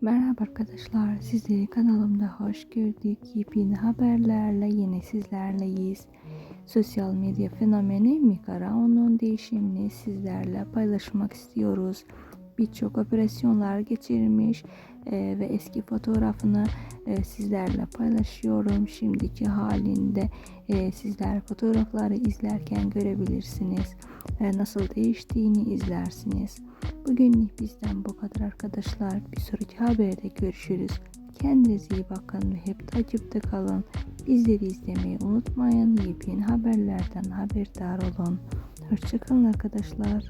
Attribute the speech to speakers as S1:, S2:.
S1: Merhaba arkadaşlar, sizleri kanalımda hoş gördük. Yepyeni haberlerle yine sizlerleyiz. Sosyal medya fenomeni Mika Rao'nun değişimini sizlerle paylaşmak istiyoruz. Birçok operasyonlar geçirmiş e, ve eski fotoğrafını e, sizlerle paylaşıyorum. Şimdiki halinde e, sizler fotoğrafları izlerken görebilirsiniz. E, nasıl değiştiğini izlersiniz. Bugünlük bizden bu kadar arkadaşlar. Bir sonraki haberde görüşürüz. Kendinize iyi bakın ve hep takipte kalın. Bizleri izlemeyi unutmayın. Yepyeni haberlerden haberdar olun. Hoşçakalın arkadaşlar.